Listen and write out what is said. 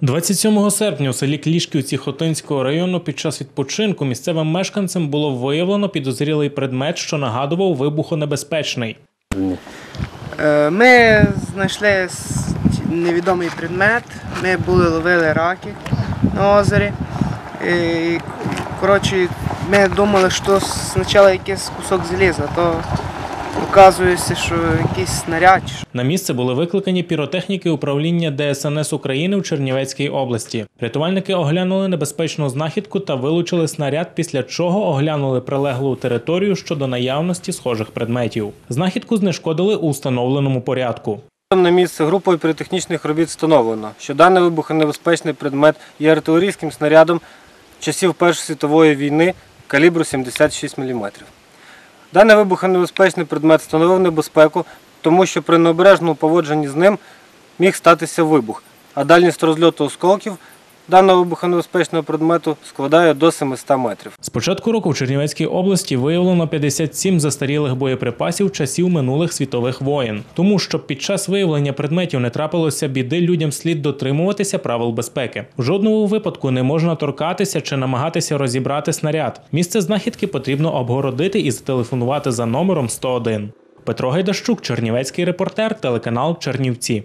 27 серпня у селі Клішківці Хотинського району під час відпочинку місцевим мешканцям було виявлено підозрілий предмет, що нагадував вибухонебезпечний. Е, Ми знайшли невідомий предмет. Ми були ловили раки на озері. Коротше, ми думали, що спочатку якийсь кусок заліза, то оказується, що якийсь снаряд. На місце були викликані піротехніки управління ДСНС України в Чернівецькій області. Рятувальники оглянули небезпечну знахідку та вилучили снаряд, після чого оглянули прилеглу територію щодо наявності схожих предметів. Знахідку знешкодили у встановленому порядку. На місце групою піротехнічних робіт встановлено, що даний вибухонебезпечний предмет є артилерійським снарядом часів Першої світової війни калібру 76 мм. Даний вибухонебезпечний предмет становив небезпеку, тому що при необережному поводженні з ним міг статися вибух, а дальність розльоту осколків даного вибухонебезпечного предмету складає до 700 метрів. З початку року в Чернівецькій області виявлено 57 застарілих боєприпасів часів минулих світових воєн. Тому щоб під час виявлення предметів не трапилося біди, людям слід дотримуватися правил безпеки. В жодному випадку не можна торкатися чи намагатися розібрати снаряд. Місце знахідки потрібно обгородити і зателефонувати за номером 101. Петро Гайдащук, Чернівецький репортер, телеканал Чернівці.